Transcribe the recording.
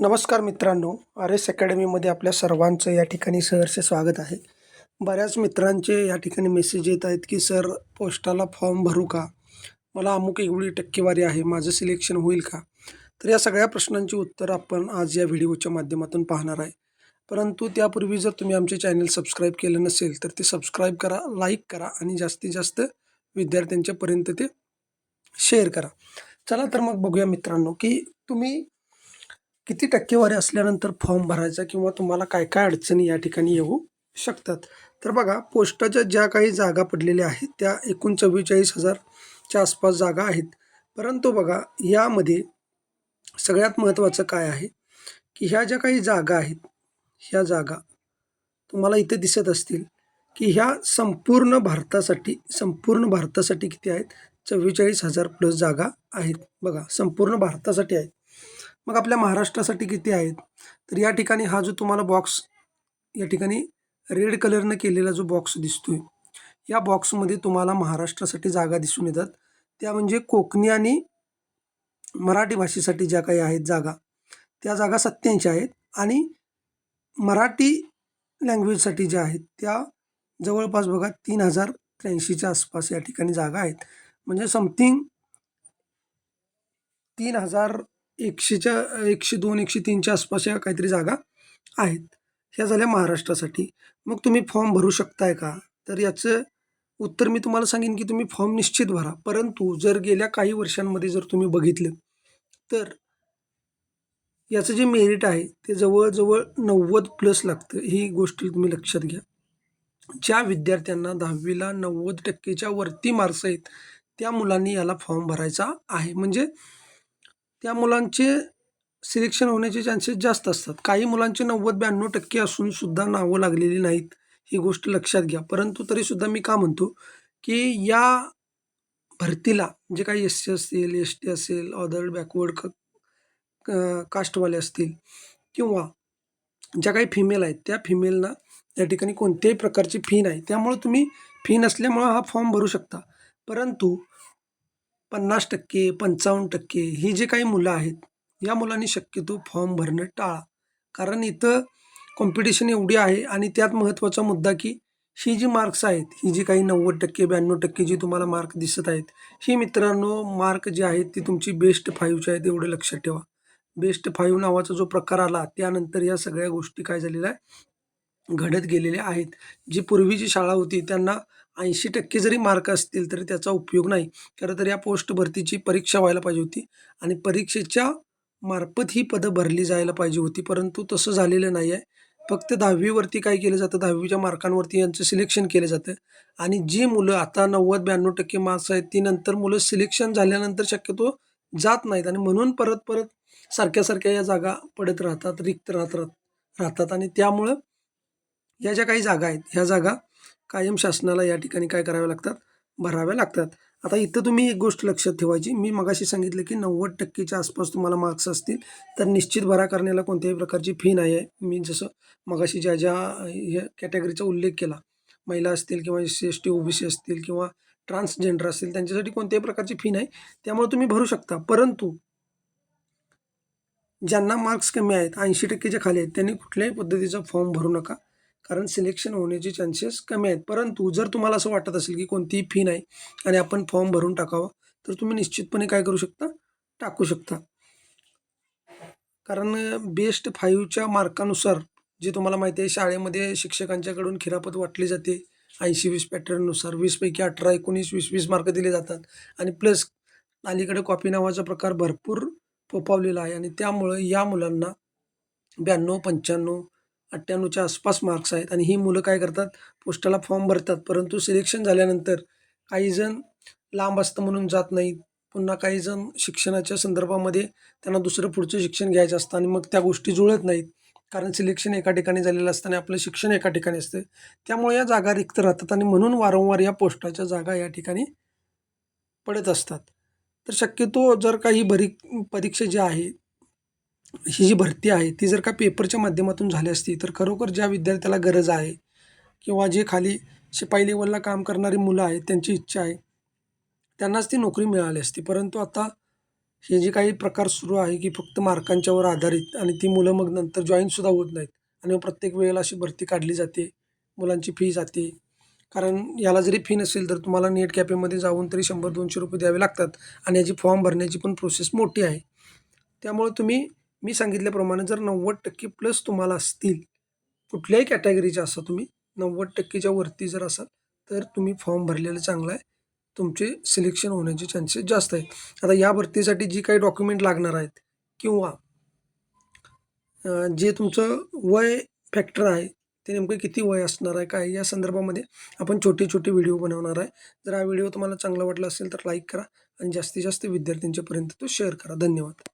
नमस्कार मित्रांनो R S अकॅडमीमध्ये आपल्या सर्वांचं या ठिकाणी सहर्ष स्वागत आहे. बऱ्याच मित्रांचे या ठिकाणी मेसेज येत आहेत की सर पोस्टाला फॉर्म भरू का? मला अमुक एवढी टक्केवारी आहे माझं सिलेक्शन होईल का? तर या सगळ्या प्रश्नांची उत्तर आपण आज या व्हिडिओच्या माध्यमातून पाहणार आहे. परंतु त्यापूर्वी जर तुम्ही आमचे चॅनल सबस्क्राईब केलं नसेल तर ते सबस्क्राईब करा लाईक करा आणि जास्तीत जास्त विद्यार्थ्यांच्यापर्यंत ते शेअर करा. चला तर मग बघूया मित्रांनो की तुम्ही किती टक्केवारी असल्यानंतर फॉर्म भरायचा किंवा तुम्हाला काय काय अडचणी या ठिकाणी येऊ शकतात? तर बघा पोस्टाच्या ज्या काही जागा पडलेल्या आहेत त्या एकूण चव्वेचाळीस हजारच्या आसपास जागा आहेत. परंतु बघा यामध्ये सगळ्यात महत्त्वाचं काय आहे? की ह्या ज्या काही जागा आहेत ह्या जागा तुम्हाला इथे दिसत असतील की ह्या संपूर्ण भारतासाठी संपूर्ण भारतासाठी किती आहेत? चव्वेचाळीस हजार प्लस जागा आहेत. बघा संपूर्ण भारतासाठी आहेत. मग आपल्या महाराष्ट्रासाठी किती आहेत? तर या ठिकाणी हा जो तुम्हाला बॉक्स या ठिकाणी रेड कलरनं केलेला जो बॉक्स दिसतो आहे या बॉक्समध्ये तुम्हाला महाराष्ट्रासाठी जागा दिसून येतात. त्या म्हणजे कोकणी आणि मराठी भाषेसाठी ज्या काही आहेत जागा त्या जागा सत्याऐंशी आहेत आणि मराठी लँग्वेजसाठी ज्या आहेत त्या जवळपास बघा तीन हजार त्र्याऐंशीच्या आसपास या ठिकाणी जागा आहेत. म्हणजे समथिंग तीन हजार एकशेच्या एकशे दोन एकशे तीनच्या आसपास या काहीतरी जागा आहेत. ह्या झाल्या महाराष्ट्रासाठी. मग तुम्ही फॉर्म भरू शकताय का? तर याचं उत्तर मी तुम्हाला सांगेन की तुम्ही फॉर्म निश्चित भरा. परंतु जर गेल्या काही वर्षांमध्ये जर तुम्ही बघितलं तर याचं जे मेरिट आहे ते जवळजवळ नव्वद प्लस लागतं. ही गोष्ट तुम्ही लक्षात घ्या. ज्या विद्यार्थ्यांना दहावीला नव्वद टक्केच्या वरती मार्क्स आहेत त्या मुलांनी याला फॉर्म भरायचा आहे. म्हणजे त्या मुलांचे सिलेक्शन होण्याचे चान्सेस जास्त असतात. काही मुलांचे नव्वद ब्याण्णव टक्के असून सुद्धा नावं लागलेली नाहीत ही गोष्ट लक्षात घ्या. परंतु तरीसुद्धा मी का म्हणतो की या भरतीला जे काही एस सी असेल एस टी असेल अदर बॅकवर्ड क कास्टवाले असतील किंवा ज्या काही फिमेल आहेत त्या फिमेलना त्या ठिकाणी कोणत्याही प्रकारची फी नाही. त्यामुळं तुम्ही फी नसल्यामुळं हा फॉर्म भरू शकता. परंतु पन्नास टक्के पंचावन्न टक्के ही जे काही मुलं आहेत या मुलांनी शक्यतो फॉर्म भरणं टाळा. कारण इथं कॉम्पिटिशन एवढी आहे आणि त्यात महत्त्वाचा मुद्दा की ही जी मार्क्स आहेत ही जी काही नव्वद टक्के ब्याण्णव टक्के जी तुम्हाला मार्क दिसत आहेत ही मित्रांनो मार्क जे आहेत ती तुमची बेस्ट फाईव्हची आहेत एवढं लक्षात ठेवा. बेस्ट फाईव्ह नावाचा जो प्रकार आला त्यानंतर या सगळ्या गोष्टी काय झालेल्या आहे घडत गेलेल्या आहेत. जी पूर्वीची शाळा होती त्यांना ऐंशी टक्के जरी मार्क असतील तरी त्याचा उपयोग नाही. खरं तर या पोस्ट भरतीची परीक्षा व्हायला पाहिजे होती आणि परीक्षेच्या मार्फत ही पदं भरली जायला पाहिजे होती. परंतु तसं झालेलं नाही आहे. फक्त दहावीवरती काय केलं जातं? दहावीच्या मार्कांवरती यांचं सिलेक्शन केलं जातं. आणि जी मुलं आता नव्वद ब्याण्णव टक्के मार्क्स आहेत ती नंतर मुलं सिलेक्शन झाल्यानंतर शक्यतो जात नाहीत. आणि म्हणून परत परत सारख्या सारख्या या जागा पडत राहतात रिक्त राहत राहतात आणि त्यामुळं या ज्या काही जागा आहेत ह्या जागा कायम शासनाला या ठिकाणी काय कराव्या लागतात? भराव्या लागतात. आता इथं तुम्ही एक गोष्ट लक्षात ठेवायची. मी मगाशी सांगितलं की नव्वद टक्केच्या आसपास तुम्हाला मार्क्स असतील तर निश्चित भरा करण्याला कोणत्याही प्रकारची फी नाही आहे. मी जसं मगाशी ज्या ज्या ह्या कॅटेगरीचा उल्लेख केला महिला असतील किंवा S C S T OBC असतील किंवा ट्रान्सजेंडर असतील त्यांच्यासाठी कोणत्याही प्रकारची फी नाही. त्यामुळे तुम्ही भरू शकता. परंतु ज्यांना मार्क्स कमी आहेत ऐंशी टक्केच्या खाली आहेत त्यांनी कुठल्याही पद्धतीचा फॉर्म भरू नका. कारण सिलेक्शन होण्याचे चान्सेस कमी आहेत. परंतु जर तुम्हाला असं वाटत असेल की कोणतीही फी नाही आणि आपण फॉर्म भरून टाकावा तर तुम्ही निश्चितपणे काय करू शकता? टाकू शकता. कारण बेस्ट फाईव्हच्या मार्कानुसार जे तुम्हाला माहिती आहे शाळेमध्ये शिक्षकांच्याकडून खिरापत वाटली जाते. ऐंशी वीस पॅटर्ननुसार वीसपैकी अठरा एकोणीस वीस वीस मार्क दिले जातात. आणि प्लस अलीकडे कॉपी नावाचा प्रकार भरपूर फोपावलेला आहे. आणि त्यामुळं या मुलांना ब्याण्णव पंच्याण्णव अठ्ठ्याण्णवच्या आसपास मार्क्स आहेत. आणि ही मुलं काय करतात? पोस्टाला फॉर्म भरतात. परंतु सिलेक्शन झाल्यानंतर काहीजण लांब असतं म्हणून जात नाहीत. पुन्हा काहीजण शिक्षणाच्या संदर्भामध्ये त्यांना दुसरं पुढचं शिक्षण घ्यायचं असतं आणि मग त्या गोष्टी जुळत नाहीत. कारण सिलेक्शन एका ठिकाणी झालेलं असतं आणि आपलं शिक्षण एका ठिकाणी असतं. त्यामुळे या जागा रिक्त राहतात आणि म्हणून वारंवार या पोस्टाच्या जागा या ठिकाणी पडत असतात. तर शक्यतो जर काही भरी परीक्षा जी आहे ही जी भरती आहे ती जर का पेपरच्या माध्यमातून झाली असती तर खरोखर ज्या विद्यार्थ्याला गरज आहे किंवा जे खाली शिपाई लेवलला काम करणारी मुलं आहेत त्यांची इच्छा आहे त्यांनाच ती नोकरी मिळाली असती. परंतु आता हे जे काही प्रकार सुरू आहे की फक्त मार्कांच्यावर आधारित आणि ती मुलं मग नंतर जॉईनसुद्धा होत नाहीत आणि प्रत्येक वेळेला अशी भरती काढली जाते मुलांची फी जाते. कारण याला जरी फी नसेल तर तुम्हाला नेट कॅफेमध्ये जाऊन तरी शंभर दोनशे रुपये द्यावे लागतात आणि याची फॉर्म भरण्याची पण प्रोसेस मोठी आहे. त्यामुळे तुम्ही मी सांगितल्याप्रमाणे जर नव्वद टक्के प्लस तुम्हाला असतील कुठल्याही कॅटेगरीच्या असा तुम्ही नव्वद टक्केच्या वरती जर असाल तर तुम्ही फॉर्म भरलेलं चांगलं आहे. तुमचे सिलेक्शन होण्याचे चान्सेस जास्त आहेत. आता या भरतीसाठी जी काही डॉक्युमेंट लागणार आहेत किंवा जे तुमचं वय फॅक्टर आहे ते नेमकं किती वय असणार आहे काय या संदर्भामध्ये आपण छोटे छोटे व्हिडिओ बनवणार आहे. जर हा व्हिडिओ तुम्हाला चांगला वाटला असेल तर लाईक करा आणि जास्तीत जास्त विद्यार्थ्यांच्यापर्यंत तो शेअर करा. धन्यवाद.